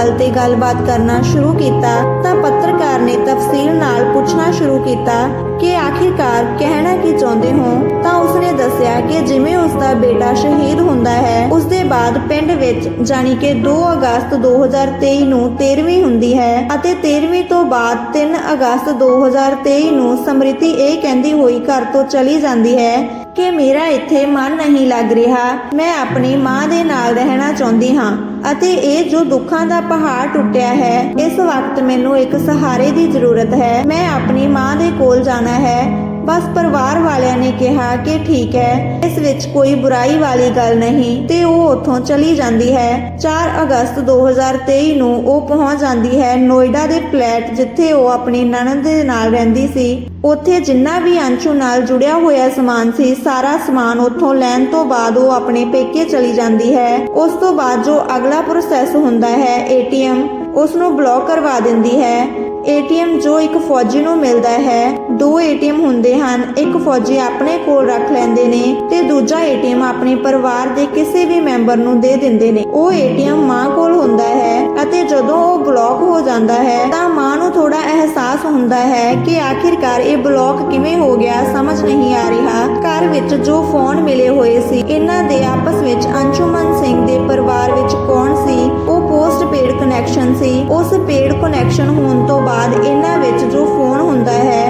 A: ਗੱਲ ਤੇ ਗੱਲਬਾਤ ਕਰਨਾ ਸ਼ੁਰੂ ਕੀਤਾ ਤਾਂ ਪੱਤਰਕਾਰ ਨੇ ਤਫਸੀਲ ਨਾਲ ਪੁੱਛਣਾ ਸ਼ੁਰੂ ਕੀਤਾ ਕਿ ਆਖਿਰਕਾਰ ਕਹਿਣਾ ਕੀ ਚਾਹੁੰਦੇ ਹੋ? ਤਾਂ ਉਸਨੇ ਦੱਸਿਆ ਕਿ ਜਿਵੇਂ ਉਸ ਬੇਟਾ ਸ਼ਹੀਦ ਹੁੰਦਾ ਹੈ ਉਸ ਦੇ ਬਾਅਦ ਪਿੰਡ ਵਿੱਚ ਜਾਣੀ ਕਿ 2 ਅਗਸਤ 2023 ਨੂੰ 13ਵੀਂ ਹੁੰਦੀ ਹੈ ਅਤੇ 13ਵੀਂ ਤੋਂ ਬਾਅਦ 3 ਅਗਸਤ 2023 ਨੂੰ ਸਮ੍ਰਿਤੀ ਇਹ ਕਹਿੰਦੀ ਹੋਈ ਘਰ ਤੋਂ ਚਲੀ ਜਾਂਦੀ ਹੈ ਕਿ ਮੇਰਾ ਇੱਥੇ ਮਨ ਨਹੀਂ ਲੱਗ ਰਿਹਾ। ਮੈਂ ਆਪਣੀ ਮਾਂ ਦੇ ਨਾਲ ਰਹਿਣਾ ਚਾਹੁੰਦੀ ਹਾਂ ਅਤੇ ਇਹ ਜੋ ਦੁੱਖਾਂ ਦਾ ਪਹਾੜ ਟੁੱਟਿਆ ਹੈ, ਇਸ ਵਕਤ ਮੈਨੂੰ ਇੱਕ ਸਹਾਰੇ ਦੀ ਜ਼ਰੂਰਤ ਹੈ। ਮੈਂ ਆਪਣੀ ਮਾਂ ਦੇ ਕੋਲ ਜਾਣਾ ਹੈ। ਬਸ ਪਰਿਵਾਰ ਵਾਲਿਆਂ ਨੇ ਕਿਹਾ ਕਿ ਠੀਕ ਹੈ, ਇਸ ਵਿੱਚ ਕੋਈ ਬੁਰਾਈ ਵਾਲੀ ਗੱਲ ਨਹੀਂ ਤੇ ਉਹ ਉੱਥੋਂ ਚਲੀ ਜਾਂਦੀ ਹੈ। 4 ਅਗਸਤ 2023 ਨੂੰ ਉਹ ਪਹੁੰਚ ਜਾਂਦੀ ਹੈ ਨੋਇਡਾ ਦੇ ਫਲੈਟ ਜਿੱਥੇ ਉਹ ਆਪਣੀ ਨਣਦ ਦੇ ਨਾਲ ਰਹਿੰਦੀ ਸੀ। ਉੱਥੇ ਜਿੰਨਾ ਵੀ ਅੰਸ਼ੂ ਨਾਲ ਜੁੜਿਆ ਹੋਇਆ ਸਮਾਨ ਸੀ, ਸਾਰਾ ਸਮਾਨ ਉੱਥੋਂ ਲੈਣ ਤੋਂ ਬਾਅਦ ਉਹ ਆਪਣੇ ਪੇਕੇ ਚਲੀ ਜਾਂਦੀ ਹੈ। ਉਸ ਤੋਂ ਬਾਅਦ ਜੋ ਅਗਲਾ ਪ੍ਰੋਸੈਸ ਹੁੰਦਾ ਹੈ, ਏਟੀਐਮ ਉਸ ਨੂੰ ਬਲੌਕ ਕਰਵਾ ਦਿੰਦੀ ਹੈ। ਏਟੀਐਮ ਜੋ ਇੱਕ ਫੌਜੀ ਨੂੰ ਮਿਲਦਾ ਹੈ ਦੋ ਏਟੀਐਮ ਹੁੰਦੇ ਹਨ। ਇੱਕ ਫੌਜੀ ਆਪਣੇ ਕੋਲ ਰੱਖ ਲੈਂਦੇ ਨੇ ਤੇ ਦੂਜਾ ਏਟੀਐਮ ਆਪਣੇ ਪਰਿਵਾਰ ਦੇ ਕਿਸੇ ਵੀ ਮੈਂਬਰ ਨੂੰ ਦੇ ਦਿੰਦੇ ਨੇ। ਉਹ ਏਟੀਐਮ ਮਾਂ ਕੋਲ ਹੁੰਦਾ ਹੈ ਅਤੇ ਜਦੋਂ ਉਹ ਬਲੌਕ ਹੋ ਜਾਂਦਾ ਹੈ ਤਾਂ ਮਾਂ ਨੂੰ ਥੋੜਾ ਅਹਿਸਾਸ ਹੁੰਦਾ ਹੈ ਕਿ ਆਖਿਰਕਾਰ ਇਹ ਬਲੌਕ ਕਿਵੇਂ ਹੋ ਗਿਆ, ਸਮਝ ਨਹੀਂ ਆ ਰਿਹਾ। ਘਰ ਵਿੱਚ ਜੋ ਫੋਨ ਮਿਲੇ ਹੋਏ ਸੀ, ਇਹਨਾਂ ਦੇ ਆਪਸ ਵਿੱਚ ਅੰਸ਼ੁਮਨ ਸਿੰਘ ਦੇ ਪਰਿਵਾਰ ਵਿੱਚ ਕੌਣ ਸੀ, ਉਹ ਪੋਸਟ ਪੇਡ ਕਨੈਕਸ਼ਨ ਸੀ। ਉਸ ਪੇਡ ਕਨੈਕਸ਼ਨ ਹੋਣ ਤੋਂ ਬਾਅਦ ਇਹਨਾਂ ਵਿੱਚ ਜੋ ਫੋਨ ਹੁੰਦਾ ਹੈ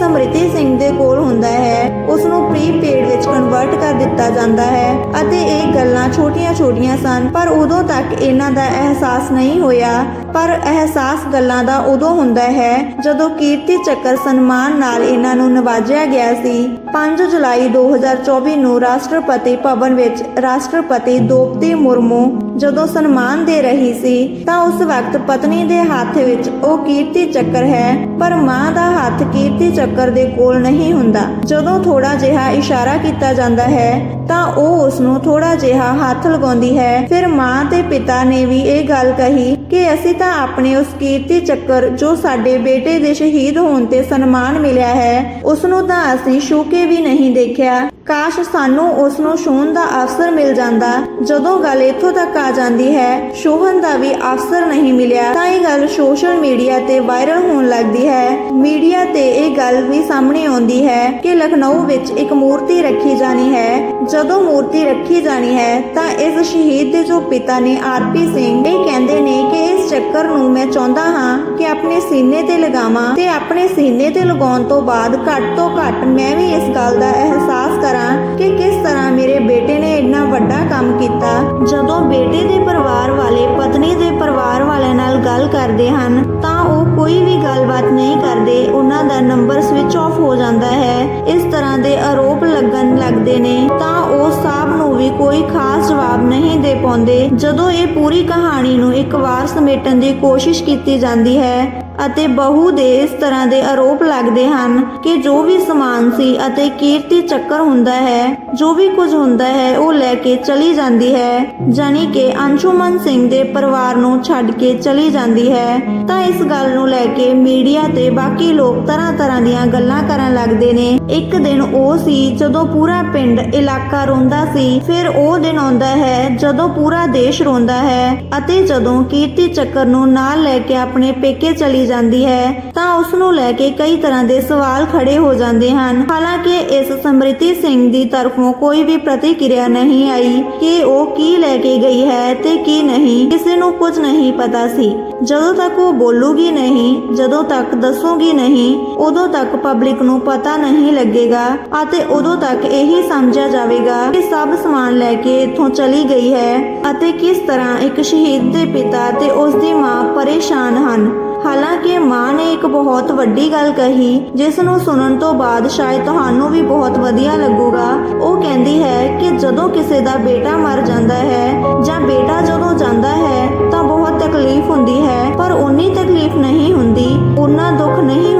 A: ਸਮ੍ਰਿਤੀ ਸਿੰਘ ਦੇ ਕੋਲ ਹੁੰਦਾ ਹੈ ਉਸ ਨੂੰ ਪ੍ਰੀਪੇਡ ਵਿੱਚ ਕਨਵਰਟ ਕਰ ਦਿੱਤਾ ਜਾਂਦਾ ਹੈ ਅਤੇ ਇਹ ਗੱਲਾਂ ਛੋਟੀਆਂ-ਛੋਟੀਆਂ ਸਨ, ਪਰ ਉਦੋਂ ਤੱਕ ਇਹਨਾਂ ਦਾ ਅਹਿਸਾਸ ਨਹੀਂ ਹੋਇਆ। ਪਰ ਅਹਿਸਾਸ ਗੱਲਾਂ ਦਾ ਉਦੋਂ ਹੁੰਦਾ ਹੈ, ਜਦੋਂ ਕੀਰਤੀ ਚੱਕਰ ਸਨਮਾਨ ਨਾਲ ਇਹਨਾਂ ਨੂੰ ਨਵਾਜਿਆ ਗਿਆ ਸੀ। 5 ਜੁਲਾਈ 2024 ਨੂੰ ਰਾਸ਼ਟਰਪਤੀ ਭਵਨ ਵਿੱਚ ਰਾਸ਼ਟਰਪਤੀ ਦ੍ਰੋਪਦੀ ਮੁਰਮੂ ਜਦੋਂ ਸਨਮਾਨ ਦੇ ਰਹੀ ਸੀ, ਤਾਂ ਉਸ ਵਕਤ ਪਤਨੀ ਦੇ ਹੱਥ ਵਿੱਚ ਉਹ ਕੀਰਤੀ ਚੱਕਰ ਹੈ, ਪਰ ਮਾਂ ਦਾ ਹੱਥ ਕੀਰਤੀ ਚੱਕਰ ਦੇ ਕੋਲ ਨਹੀਂ ਹੁੰਦਾ। ਜਦੋਂ ਥੋੜਾ ਜਿਹਾ ਇਸ਼ਾਰਾ ਕੀਤਾ ਜਾਂਦਾ ਹੈ, ਤਾਂ ਉਹ ਉਸ ਨੂੰ ਥੋੜਾ ਜਿਹਾ ਹੱਥ ਲਗਾਉਂਦੀ ਹੈ। ਫਿਰ ਮਾਂ ਤੇ ਪਿਤਾ ਨੇ ਵੀ ਇਹ ਗੱਲ ਕਹੀ ਕਿ ਅਸੀਂ ਤਾਂ ਆਪਣੇ ਉਸ ਕੀਰਤੀ ਚੱਕਰ ਜੋ ਸਾਡੇ ਬੇਟੇ ਦੇ ਸ਼ਹੀਦ ਹੋਣ ਤੇ ਸਨਮਾਨ ਮਿਲਿਆ ਹੈ ਉਸ ਨੂੰ ਤਾਂ ਅਸੀਂ ਛੂਕੇ ਵੀ ਨਹੀਂ ਦੇਖਿਆ। ਕਾਸ਼ ਸਾਨੂੰ ਉਸ ਨੂੰ ਛੂਹਣ ਦਾ ਅਵਸਰ ਮਿਲ ਜਾਂਦਾ। ਜਦੋਂ ਗੱਲ ਇੱਥੋਂ ਤੱਕ ਆ ਜਾਂਦੀ ਹੈ, ਛੂਹਣ ਦਾ ਵੀ ਅਵਸਰ ਨਹੀਂ ਮਿਲਿਆ, ਤਾਂ ਇਹ ਗੱਲ ਸੋਸ਼ਲ ਮੀਡੀਆ ਤੇ ਵਾਇਰਲ ਹੋਣ ਲੱਗਦੀ ਹੈ। ਮੀਡੀਆ ਤੇ ਇਹ ਗੱਲ ਵੀ ਸਾਹਮਣੇ ਆਉਂਦੀ ਹੈ ਕਿ ਲਖਨਊ ਵਿੱਚ ਇੱਕ ਮੂਰਤੀ ਰੱਖੀ ਜਾਣੀ ਹੈ। ਜਦੋਂ ਮੂਰਤੀ ਰੱਖੀ ਜਾਣੀ ਹੈ, ਤਾਂ ਇਸ ਸ਼ਹੀਦ ਦੇ ਜੋ ਪਿਤਾ ਨੇ ਆਰਪੀ ਸਿੰਘ, ਇਹ ਕਹਿੰਦੇ ਨੇ ਕਿ ਇਸ ਚੱਕਰ ਨੂੰ ਮੈਂ ਚਾਹੁੰਦਾ ਹਾਂ ਕਿ ਆਪਣੇ ਸੀਨੇ ਤੇ ਲਗਾਵਾਂ ਤੇ ਆਪਣੇ ਸੀਨੇ ਤੇ ਲਗਾਉਣ ਤੋਂ ਬਾਅਦ ਘੱਟ ਤੋਂ ਘੱਟ ਮੈਂ ਵੀ ਇਸ ਗੱਲ ਦਾ ਅਹਿਸਾਸ ਕਰਾਂ ਕਿ ਕਿਸ ਤਰ੍ਹਾਂ ਮੇਰੇ ਬੇਟੇ ਨੇ ਇੰਨਾ ਵੱਡਾ ਕੰਮ ਕੀਤਾ। ਜਦੋਂ ਬੇਟੇ ਦੇ ਪਰਿਵਾਰ ਵਾਲੇ ਪਤਨੀ ਦੇ ਪਰਿਵਾਰ ਵਾਲਿਆਂ ਨਾਲ ਗੱਲ ਕਰਦੇ ਹਨ, ਤਾਂ ਉਹ ਕੋਈ ਵੀ ਗੱਲਬਾਤ ਨਹੀਂ ਕਰਦੇ। ਉਹਨਾਂ ਦਾ ਨੰਬਰ ਸਵਿਚ ਆਫ ਹੋ ਜਾਂਦਾ ਹੈ। ਇਸ ਤਰ੍ਹਾਂ ਦੇ ਆਰੋਪ ਲੱਗਣ ਲੱਗਦੇ ਨੇ, ਤਾਂ ਉਹ ਸਾਹਿਬ ਨੂੰ ਵੀ ਕੋਈ ਖਾਸ ਜਵਾਬ ਨਹੀਂ ਦੇ ਪਾਉਂਦੇ। ਜਦੋਂ ਇਹ ਪੂਰੀ ਕਹਾਣੀ ਨੂੰ ਇੱਕ ਵਾਰ ਸਮੇਟਣ ਦੀ ਕੋਸ਼ਿਸ਼ ਕੀਤੀ ਜਾਂਦੀ ਹੈ ਅਤੇ ਬਹੂ ਦੇ ਇਸ ਤਰ੍ਹਾਂ ਦੇ ਆਰੋਪ ਲੱਗਦੇ ਹਨ ਕਿ ਜੋ ਵੀ ਸਮਾਨ ਸੀ ਅਤੇ ਕੀਰਤੀ ਚੱਕਰ ਹੁੰਦਾ ਹੈ, ਜੋ ਵੀ ਕੁਝ ਹੁੰਦਾ ਹੈ, ਉਹ ਲੈ ਕੇ ਚਲੀ ਜਾਂਦੀ ਹੈ। ਜਾਨੀ ਕਿ ਅੰਸ਼ੁਮਨ ਸਿੰਘ ਦੇ ਪਰਿਵਾਰ ਨੂੰ ਛੱਡ ਕੇ ਚਲੀ ਜਾਂਦੀ ਹੈ। ਤਾਂ ਇਸ ਗੱਲ ਨੂੰ ਲੈ ਕੇ ਮੀਡੀਆ ਤੇ ਬਾਕੀ ਲੋਕ ਤਰ੍ਹਾਂ ਤਰ੍ਹਾਂ ਦੀਆਂ ਗੱਲਾਂ ਕਰਨ ਲੱਗਦੇ ਨੇ। ਇੱਕ ਦਿਨ ਉਹ ਸੀ ਜਦੋਂ ਪੂਰਾ ਪਿੰਡ ਇਲਾਕਾ ਰੋਂਦਾ ਸੀ। ਫਿਰ ਉਹ ਦਿਨ ਆਉਂਦਾ ਹੈ ਜਦੋਂ ਪੂਰਾ ਦੇਸ਼ ਰੋਂਦਾ ਹੈ ਅਤੇ ਜਦੋਂ ਕੀਰਤੀ ਚੱਕਰ ਨੂੰ ਨਾਲ ਲੈ ਕੇ ਆਪਣੇ ਪੇਕੇ ਚਲੀ ਜਾਂਦੀ ਹੈ, ਤਾਂ ਉਸ ਨੂੰ ਲੈ ਕੇ ਕਈ ਤਰ੍ਹਾਂ ਦੇ ਸਵਾਲ ਖੜੇ ਹੋ ਜਾਂਦੇ ਹਨ। ਹਾਲਾਂਕਿ ਇਸ ਸਮ੍ਰਿਤੀ ਸਿੰਘ ਦੀ ਤਰਫੋਂ ਕੋਈ ਵੀ ਪ੍ਰਤੀਕਿਰਿਆ ਨਹੀਂ ਆਈ ਕਿ ਉਹ ਕੀ ਲੈ ਕੇ ਗਈ ਹੈ ਤੇ ਕੀ ਨਹੀਂ, ਕਿਸੇ ਨੂੰ ਕੁਝ ਨਹੀਂ ਪਤਾ ਸੀ। ਜਦੋਂ ਤੱਕ ਉਹ ਬੋਲੂਗੀ ਨਹੀਂ, ਜਦੋਂ ਤੱਕ ਦੱਸੂਗੀ ਨਹੀਂ, ਉਦੋਂ ਤੱਕ ਪਬਲਿਕ ਨੂੰ ਪਤਾ ਨਹੀਂ ਲੱਗੇਗਾ ਅਤੇ ਉਦੋਂ ਤੱਕ ਇਹੀ ਸਮਝਿਆ ਜਾਵੇਗਾ ਕਿ ਸਭ ਸਮਾਨ ਲੈ ਕੇ ਇੱਥੋਂ ਚਲੀ ਗਈ ਹੈ ਅਤੇ ਕਿਸ ਤਰ੍ਹਾਂ ਇੱਕ ਸ਼ਹੀਦ ਦੇ ਪਿਤਾ ਤੇ ਉਸ ਦੀ ਮਾਂ ਪਰੇਸ਼ਾਨ ਹਨ। ਹਾਲਾਂਕਿ ਮਾਂ ਨੇ ਇੱਕ ਬਹੁਤ ਵੱਡੀ ਗੱਲ ਕਹੀ, ਜਿਸ ਨੂੰ ਸੁਣਨ ਤੋਂ ਬਾਅਦ ਸ਼ਾਇਦ ਤੁਹਾਨੂੰ ਵੀ ਬਹੁਤ ਵਧੀਆ ਲੱਗੂਗਾ। ਉਹ ਕਹਿੰਦੀ ਹੈ ਕਿ ਜਦੋਂ ਕਿਸੇ ਦਾ ਬੇਟਾ ਮਰ ਜਾਂਦਾ ਹੈ ਜਾਂ ਬੇਟਾ ਜਦੋਂ ਜਾਂਦਾ ਹੈ ਤਾਂ ਬਹੁਤ ਤਕਲੀਫ ਹੁੰਦੀ ਹੈ, ਪਰ ਉਨੀ ਤਕਲੀਫ ਨਹੀਂ ਹੁੰਦੀ, ਉਨਾ ਦੁੱਖ ਨਹੀਂ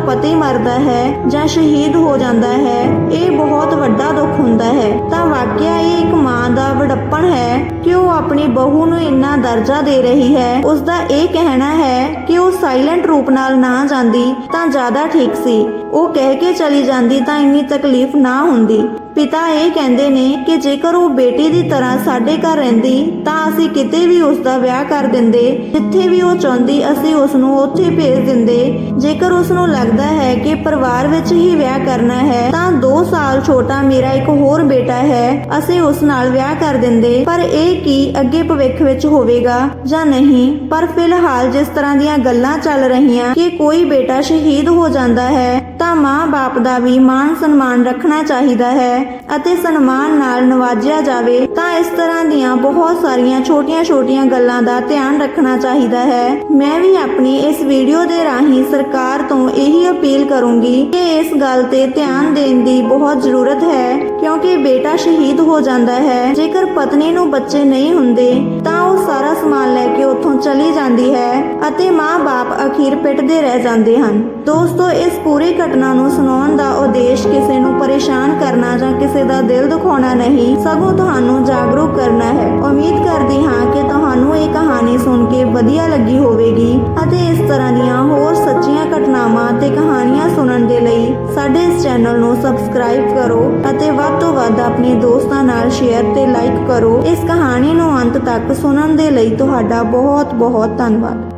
A: ਪਤੀ ਮਰਦਾ ਹੈ ਜਾਂ ਸ਼ਹੀਦ ਹੋ ਜਾਂਦਾ ਹੈ, ਇਹ ਬਹੁਤ ਵੱਡਾ ਦੁੱਖ ਹੁੰਦਾ ਹੈ। ਤਾਂ ਵਾਕਿਆ ਇਹ ਇੱਕ ਮਾਂ ਦਾ ਵਡੱਪਣ ਹੈ ਕਿ ਉਹ ਆਪਣੀ ਬਹੂ ਨੂੰ ਇੰਨਾ ਦਰਜਾ ਦੇ ਰਹੀ ਹੈ। ਉਸ ਦਾ ਇਹ ਕਹਿਣਾ ਹੈ ਕਿ ਉਹ ਸਾਇਲੈਂਟ ਰੂਪ ਨਾਲ ਨਾ ਜਾਂਦੀ ਤਾਂ ਜ਼ਿਆਦਾ ਠੀਕ ਸੀ। ਉਹ ਕਹਿ ਕੇ ਚਲੀ ਜਾਂਦੀ ਤਾਂ ਇੰਨੀ ਤਕਲੀਫ ਨਾ ਹੁੰਦੀ। ਪਿਤਾ ਇਹ ਕਹਿੰਦੇ ਨੇ ਕਿ ਜੇਕਰ ਉਹ ਬੇਟੀ ਦੀ ਤਰ੍ਹਾਂ ਸਾਡੇ ਘਰ ਰਹਿੰਦੀ, ਤਾਂ ਅਸੀਂ ਕਿਤੇ ਵੀ ਉਸ ਦਾ ਵਿਆਹ ਕਰ ਦਿੰਦੇ, ਜਿੱਥੇ ਵੀ ਉਹ ਚਾਹੁੰਦੀ, ਅਸੀਂ ਉਸ ਨੂੰ ਉੱਥੇ ਭੇਜ ਦਿੰਦੇ। ਜੇਕਰ ਉਸ ਨੂੰ ਲੱਗਦਾ ਹੈ ਕਿ ਪਰਿਵਾਰ ਵਿੱਚ ਹੀ ਵਿਆਹ ਕਰਨਾ ਹੈ, ਤਾਂ 2 ਸਾਲ ਛੋਟਾ ਮੇਰਾ ਇੱਕ ਹੋਰ ਬੇਟਾ ਹੈ, ਅਸੀਂ ਉਸ ਨਾਲ ਵਿਆਹ ਕਰ ਦਿੰਦੇ। ਪਰ ਇਹ ਕੀ ਅੱਗੇ ਭਵਿੱਖ ਵਿੱਚ ਹੋਵੇਗਾ ਜਾਂ ਨਹੀਂ? ਪਰ ਫਿਲਹਾਲ ਜਿਸ ਤਰ੍ਹਾਂ ਦੀਆਂ ਗੱਲਾਂ ਚੱਲ ਰਹੀਆਂ ਕਿ ਕੋਈ ਬੇਟਾ ਸ਼ਹੀਦ ਹੋ ਜਾਂਦਾ ਹੈ ਤਾਂ ਮਾਂ-ਬਾਪ ਦਾ ਵੀ ਮਾਨ ਸਨਮਾਨ ਰੱਖਣਾ ਚਾਹੀਦਾ ਹੈ ਅਤੇ ਸਨਮਾਨ ਨਾਲ ਨਵਾਜਿਆ ਜਾਵੇ, ਤਾਂ ਇਸ ਤਰ੍ਹਾਂ ਦੀਆਂ ਬਹੁਤ ਸਾਰੀਆਂ ਛੋਟੀਆਂ-ਛੋਟੀਆਂ ਗੱਲਾਂ ਦਾ ਧਿਆਨ ਰੱਖਣਾ ਚਾਹੀਦਾ ਹੈ। ਮੈਂ ਵੀ ਆਪਣੀ ਇਸ ਵੀਡੀਓ ਦੇ ਰਾਹੀਂ ਸਰਕਾਰ ਤੋਂ ਇਹੀ ਅਪੀਲ ਕਰੂੰਗੀ ਕਿ ਇਸ ਗੱਲ ਤੇ ਧਿਆਨ ਦੇਣ ਦੀ ਬਹੁਤ ਜ਼ਰੂਰਤ ਹੈ, ਕਿਉਂਕਿ ਬੇਟਾ ਸ਼ਹੀਦ ਹੋ ਜਾਂਦਾ ਹੈ। ਜੇਕਰ ਪਤਨੀ ਨੂੰ ਬੱਚੇ ਨਹੀਂ ਹੁੰਦੇ, ਤਾਂ ਉਹ ਸਾਰਾ ਸਮਾਨ ਲੈ ਕੇ ਉੱਥੋਂ ਚਲੀ ਜਾਂਦੀ ਹੈ ਅਤੇ ਮਾਂ-ਬਾਪ ਅਖੀਰ ਪਿੱਟਦੇ ਰਹਿ ਜਾਂਦੇ ਹਨ। ਦੋਸਤੋ, ਇਸ ਪੂਰੀ ਘਟਨਾ ਨੂੰ ਸੁਣਾਉਣ ਦਾ ਉਦੇਸ਼ ਕਿਸੇ ਨੂੰ ਪਰੇਸ਼ਾਨ ਕਰਨਾ ਜਾਂ ਕਿਸੇ ਦਾ ਦਿਲ ਦੁਖਾਉਣਾ ਨਹੀਂ, ਸਗੋਂ ਤੁਹਾਨੂੰ ਜਾਗਰੂਕ ਕਰਨਾ ਹੈ। ਉਮੀਦ ਕਰਦੀ ਹਾਂ ਕਿ ਤੁਹਾਨੂੰ ਇਹ ਕਹਾਣੀ ਸੁਣ ਕੇ ਵਧੀਆ ਲੱਗੀ ਹੋਵੇਗੀ ਅਤੇ ਇਸ ਤਰ੍ਹਾਂ ਦੀਆਂ ਹੋਰ ਸੱਚੀਆਂ ਘਟਨਾਵਾਂ ਤੇ ਕਹਾਣੀਆਂ ਸੁਣਨ ਦੇ ਲਈ ਸਾਡੇ ਇਸ ਚੈਨਲ ਨੂੰ ਸਬਸਕ੍ਰਾਈਬ ਕਰੋ ਅਤੇ ਵੱਧ ਤੋਂ ਵੱਧ ਆਪਣੇ ਦੋਸਤਾਂ ਨਾਲ ਸ਼ੇਅਰ ਤੇ ਲਾਈਕ ਕਰੋ। ਇਸ ਕਹਾਣੀ ਨੂੰ ਅੰਤ ਤੱਕ ਸੁਣਨ ਦੇ ਲਈ ਤੁਹਾਡਾ ਬਹੁਤ ਬਹੁਤ ਧੰਨਵਾਦ।